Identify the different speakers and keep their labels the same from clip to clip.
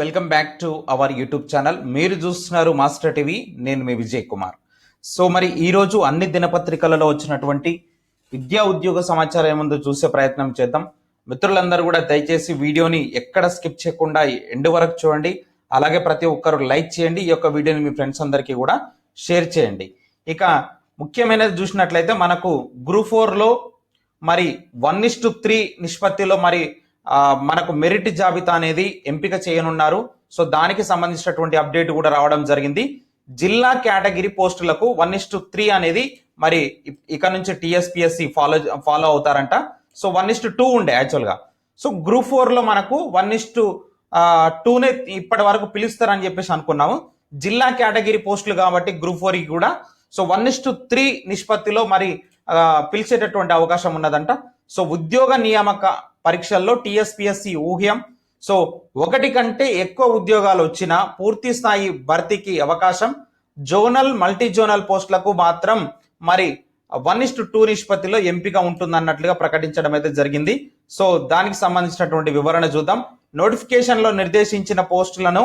Speaker 1: Welcome back to our YouTube channel. మీరు చూస్తున్నారు master TV. నేను మీ విజయ్ కుమార్. సో మరి ఈరోజు అన్ని దినపత్రికలలో వచ్చినటువంటి విద్యా ఉద్యోగ సమాచారం ఏముందో చూసే ప్రయత్నం చేద్దాం. మిత్రులందరూ కూడా దయచేసి వీడియోని ఎక్కడ స్కిప్ చేయకుండా ఎండ్ వరకు చూడండి. అలాగే ప్రతి ఒక్కరు లైక్ చేయండి. ఈ యొక్క వీడియోని మీ ఫ్రెండ్స్ అందరికీ కూడా షేర్ చేయండి. ఇక ముఖ్యమైనది చూసినట్లయితే మనకు గ్రూప్ ఫోర్లో మరి వన్ ఇస్ టు త్రీ నిష్పత్తిలో మరి మనకు మెరిట్ జాబితా అనేది ఎంపిక చేయనున్నారు. సో దానికి సంబంధించినటువంటి అప్డేట్ కూడా రావడం జరిగింది. జిల్లా కేటగిరీ పోస్టులకు వన్ ఇస్ టు త్రీ అనేది మరి ఇ- ఇక నుంచి TSPSC follow follow అవుతారంట. So one is to two ఉండే యాక్చువల్గా. సో గ్రూప్ ఫోర్లో మనకు వన్ ఇస్ టు టూనే ఇప్పటి వరకు పిలుస్తారని చెప్పేసి అనుకున్నాము. జిల్లా కేటగిరీ పోస్టులు కాబట్టి గ్రూప్ ఫోర్కి కూడా. So one is to three నిష్పత్తిలో మరి పిలిచేటటువంటి అవకాశం ఉన్నదంట. సో ఉద్యోగ నియామక పరీక్షల్లో టిఎస్పిఎస్సి ఊహ్యం. సో ఒకటి కంటే ఎక్కువ ఉద్యోగాలు వచ్చినా పూర్తి స్థాయి భర్తీకి అవకాశం. జోనల్ మల్టీ జోనల్ పోస్టులకు మాత్రం మరి వన్ ఇస్ టూ నిష్పత్తిలో ఎంపిక ఉంటుందన్నట్లుగా ప్రకటించడం అయితే జరిగింది. సో దానికి సంబంధించినటువంటి వివరణ చూద్దాం. నోటిఫికేషన్లో నిర్దేశించిన పోస్టులను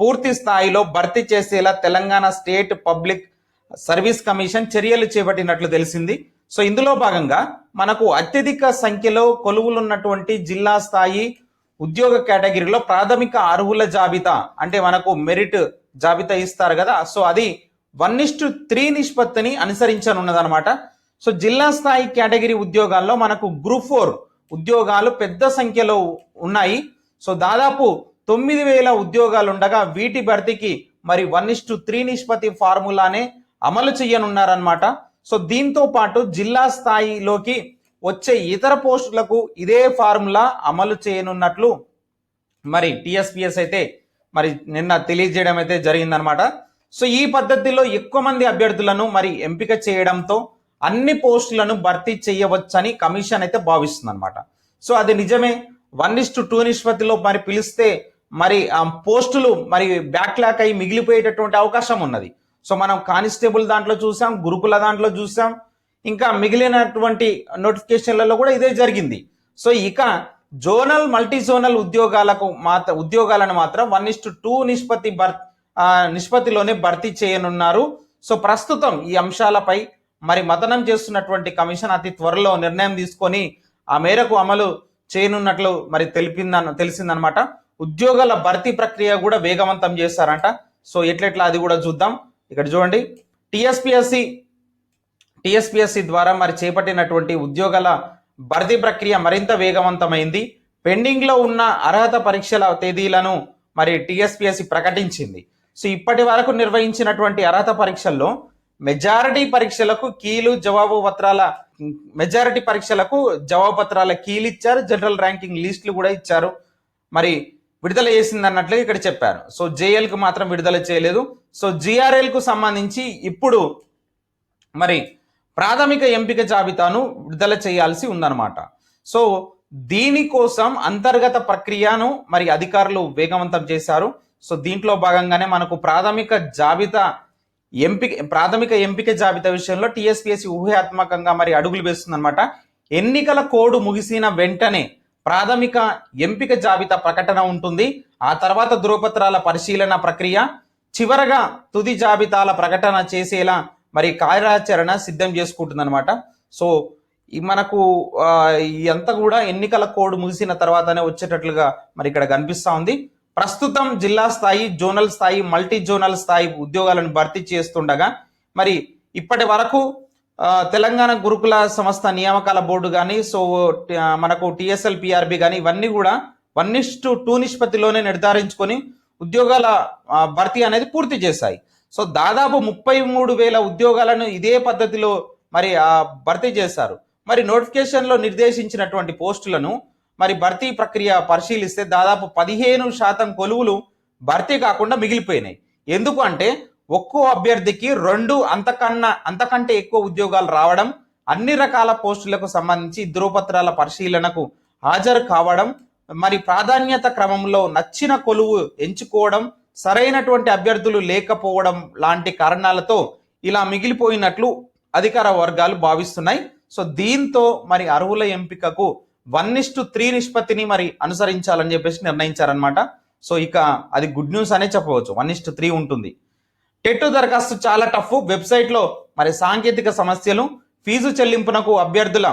Speaker 1: పూర్తి స్థాయిలో భర్తీ చేసేలా Telangana state public service commission చర్యలు చేపట్టినట్లు తెలిసింది. సో ఇందులో భాగంగా మనకు అత్యధిక సంఖ్యలో కొలువులున్నటువంటి జిల్లా స్థాయి ఉద్యోగ కేటగిరీలో ప్రాథమిక అర్హుల జాబితా అంటే మనకు మెరిట్ జాబితా ఇస్తారు కదా. సో అది వన్ ఇస్టు త్రీ నిష్పత్తిని అనుసరించనున్నదన్నమాట. సో జిల్లా స్థాయి కేటగిరీ ఉద్యోగాల్లో మనకు గ్రూప్ ఫోర్ ఉద్యోగాలు పెద్ద సంఖ్యలో ఉన్నాయి. సో దాదాపు తొమ్మిది వేల ఉద్యోగాలు ఉండగా వీటి భర్తీకి మరి వన్ ఇస్టు త్రీ నిష్పత్తి ఫార్ములానే అమలు చేయనున్నారనమాట సో దీంతో పాటు జిల్లా స్థాయిలోకి వచ్చే ఇతర పోస్టులకు ఇదే ఫార్ములా అమలు చేయనున్నట్లు మరి టిఎస్పిఎస్ అయితే మరి నిన్న తెలియజేయడం అయితే జరిగిందనమాట సో ఈ పద్ధతిలో ఎక్కువ మంది అభ్యర్థులను మరి ఎంపిక చేయడంతో అన్ని పోస్టులను భర్తీ చేయవచ్చని కమిషన్ అయితే భావిస్తుంది అనమాట సో అది నిజమే. వన్ ఇస్ టు టూ నిష్పత్తిలో మరి పిలిస్తే మరి ఆ పోస్టులు మరి బ్యాక్లాక్ అయి మిగిలిపోయేటటువంటి అవకాశం ఉన్నది. సో మనం కానిస్టేబుల్ దాంట్లో చూసాం గురుకుల దాంట్లో చూసాం ఇంకా మిగిలినటువంటి నోటిఫికేషన్లలో కూడా ఇదే జరిగింది. సో ఇక జోనల్ మల్టీ జోనల్ ఉద్యోగాలకు మాత్ర ఉద్యోగాలను మాత్రం వన్ ఇస్ టూ నిష్పత్తి భర్ నిష్పత్తిలోనే భర్తీ చేయనున్నారు. సో ప్రస్తుతం ఈ అంశాలపై మరి మతనం చేస్తున్నటువంటి కమిషన్ అతి త్వరలో నిర్ణయం తీసుకొని ఆ మేరకు అమలు చేయనున్నట్లు మరి తెలిపిందన్న తెలిసిందనమాట. ఉద్యోగాల భర్తీ ప్రక్రియ కూడా వేగవంతం చేస్తారంట. సో ఎట్లెట్లా అది కూడా చూద్దాం. ఇక్కడ చూడండి. టిఎస్పిఎస్సి టిఎస్పిఎస్సి ద్వారా మరి చేపట్టినటువంటి ఉద్యోగాల భర్తీ ప్రక్రియ మరింత వేగవంతమైంది. పెండింగ్లో ఉన్న అర్హత పరీక్షల తేదీలను మరి టిఎస్పిఎస్సి ప్రకటించింది. సో ఇప్పటి వరకు నిర్వహించినటువంటి అర్హత పరీక్షల్లో మెజారిటీ పరీక్షలకు కీలు జవాబు పత్రాల మెజారిటీ పరీక్షలకు జవాబు పత్రాల కీలు ఇచ్చారు. జనరల్ ర్యాంకింగ్ లిస్టులు కూడా ఇచ్చారు. మరి విడుదల చేసింది అన్నట్లు ఇక్కడ చెప్పారు. సో జేఎల్కు మాత్రం విడుదల చేయలేదు. సో జిఆర్ఎల్కు సంబంధించి ఇప్పుడు మరి ప్రాథమిక ఎంపిక జాబితాను విడుదల చేయాల్సి ఉందన్నమాట. సో దీనికోసం అంతర్గత ప్రక్రియను మరి అధికారులు వేగవంతం చేశారు. సో దీంట్లో భాగంగానే మనకు ప్రాథమిక జాబితా ఎంపిక ప్రాథమిక ఎంపిక జాబితా విషయంలో టీఎస్పీఎస్సీ ఊహాత్మకంగా మరి అడుగులు వేస్తుందన్నమాట. ఎన్నికల కోడ్ ముగిసిన వెంటనే ప్రాథమిక ఎంపిక జాబితా ప్రకటన ఉంటుంది. ఆ తర్వాత ధృవపత్రాల పరిశీలన ప్రక్రియ చివరగా తుది జాబితాల ప్రకటన చేసేలా మరి కార్యాచరణ సిద్ధం చేసుకుంటుందన్నమాట. సో మనకు ఎంత అంతా కూడా ఎన్నికల కోడ్ ముగిసిన తర్వాతనే వచ్చేటట్లుగా మరి ఇక్కడ కనిపిస్తూ ఉంది. ప్రస్తుతం జిల్లా స్థాయి జోనల్ స్థాయి మల్టీ జోనల్ స్థాయి ఉద్యోగాలను భర్తీ చేస్తుండగా మరి ఇప్పటి వరకు తెలంగాణ గురుకుల సంస్థ నియామకాల బోర్డు కానీ సో మనకు టిఎస్ఎల్ పిఆర్బి కానీ ఇవన్నీ కూడా వన్ ఇస్ టు టూ నిష్పత్తిలోనే నిర్ధారించుకొని ఉద్యోగాల భర్తీ అనేది పూర్తి చేశాయి. సో దాదాపు ముప్పై మూడు వేల ఉద్యోగాలను ఇదే పద్ధతిలో మరి భర్తీ చేశారు. మరి నోటిఫికేషన్లో నిర్దేశించినటువంటి పోస్టులను మరి భర్తీ ప్రక్రియ పరిశీలిస్తే దాదాపు పదిహేను శాతం కొలువులు భర్తీ కాకుండా మిగిలిపోయినాయి. ఎందుకు అంటే ఒక్కో అభ్యర్థికి రెండు అంతకన్నా అంతకంటే ఎక్కువ ఉద్యోగాలు రావడం అన్ని రకాల పోస్టులకు సంబంధించి ధృవపత్రాల పరిశీలనకు హాజరు కావడం మరి ప్రాధాన్యత క్రమంలో నచ్చిన కొలువు ఎంచుకోవడం సరైనటువంటి అభ్యర్థులు లేకపోవడం లాంటి కారణాలతో ఇలా మిగిలిపోయినట్లు అధికార వర్గాలు భావిస్తున్నాయి. సో దీంతో మరి అర్హుల ఎంపికకు వన్ ఇస్టు త్రీ నిష్పత్తిని మరి అనుసరించాలని చెప్పేసి నిర్ణయించారనమాట సో ఇక అది గుడ్ న్యూస్ అనే చెప్పవచ్చు. వన్ ఇస్టు త్రీ ఉంటుంది. టెట్ దరఖాస్తు చాలా టఫ్. వెబ్సైట్లో మరి సాంకేతిక సమస్యలు ఫీజు చెల్లింపునకు అభ్యర్థుల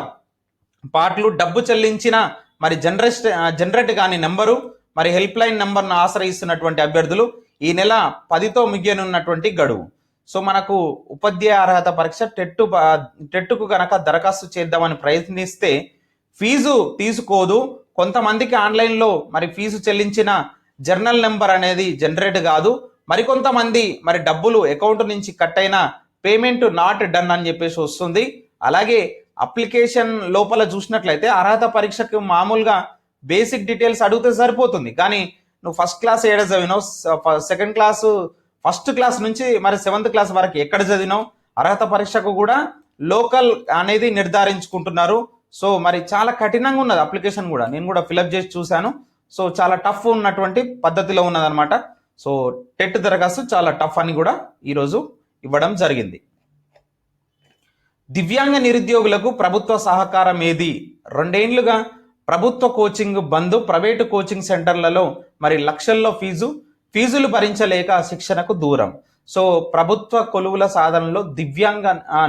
Speaker 1: పాటలు డబ్బు చెల్లించిన మరి జనరేట్ జనరేట్ కాని నెంబరు మరి హెల్ప్ లైన్ నెంబర్ను ఆశ్రయిస్తున్నటువంటి అభ్యర్థులు ఈ నెల పదితో ముగియనున్నటువంటి గడువు. సో మనకు ఉపాధ్యాయ అర్హత పరీక్ష టెట్టు టెట్టుకు గనక దరఖాస్తు చేద్దామని ప్రయత్నిస్తే ఫీజు తీసుకోదు. కొంతమందికి ఆన్లైన్లో మరి ఫీజు చెల్లించిన జర్నల్ నెంబర్ అనేది జనరేట్ కాదు. మరికొంతమంది మరి డబ్బులు అకౌంట్ నుంచి కట్ అయిన పేమెంట్ నాట్ డన్ అని చెప్పేసి వస్తుంది. అలాగే అప్లికేషన్ లోపల చూసినట్లయితే అర్హత పరీక్షకు మామూలుగా బేసిక్ డీటెయిల్స్ అడిగితే సరిపోతుంది. కానీ నువ్వు ఫస్ట్ క్లాస్ ఏడ చదివినావు? సెకండ్ క్లాస్ ఫస్ట్ క్లాస్ నుంచి మరి సెవెంత్ క్లాస్ వరకు ఎక్కడ చదివినావు? అర్హత పరీక్షకు కూడా లోకల్ అనేది నిర్ధారించుకుంటున్నారు. సో మరి చాలా కఠినంగా ఉన్నది అప్లికేషన్ కూడా. నేను కూడా ఫిలప్ చేసి చూశాను. సో చాలా టఫ్ ఉన్నటువంటి పద్ధతిలో ఉన్నదనమాట సో టెట్ దరఖాస్తు చాలా టఫ్ అని కూడా ఈరోజు ఇవ్వడం జరిగింది. దివ్యాంగ నిరుద్యోగులకు ప్రభుత్వ సహకారం ఏది? రెండేండ్లుగా ప్రభుత్వ కోచింగ్ బంద్ ప్రైవేటు కోచింగ్ సెంటర్లలో మరి లక్షల్లో ఫీజు ఫీజులు భరించలేక శిక్షణకు దూరం. సో ప్రభుత్వ కొలువుల సాధనలో దివ్యాంగ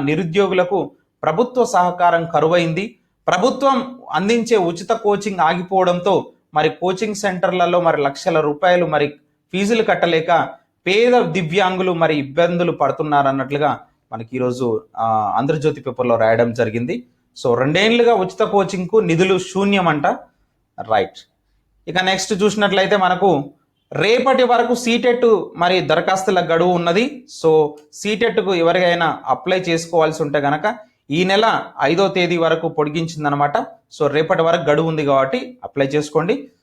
Speaker 1: నిరుద్యోగులకు ప్రభుత్వ సహకారం కరువైంది. ప్రభుత్వం అందించే ఉచిత కోచింగ్ ఆగిపోవడంతో మరి కోచింగ్ సెంటర్లలో మరి లక్షల రూపాయలు మరి ఫీజులు కట్టలేక పేద దివ్యాంగులు మరి ఇబ్బందులు పడుతున్నారు అన్నట్లుగా మనకి ఈరోజు ఆంధ్రజ్యోతి పేపర్లో రాయడం జరిగింది. సో రెండేళ్ళుగా ఉచిత కోచింగ్కు నిధులు శూన్యం అంట రైట్. ఇక నెక్స్ట్ చూసినట్లయితే మనకు రేపటి వరకు సీటెట్ మరి దరఖాస్తుల గడువు ఉన్నది. సో సీటెట్కు ఎవరికైనా అప్లై చేసుకోవాల్సి ఉంటే గనక ఈ నెల ఐదో తేదీ వరకు పొడిగించిందనమాట. సో రేపటి వరకు గడువు ఉంది కాబట్టి అప్లై చేసుకోండి.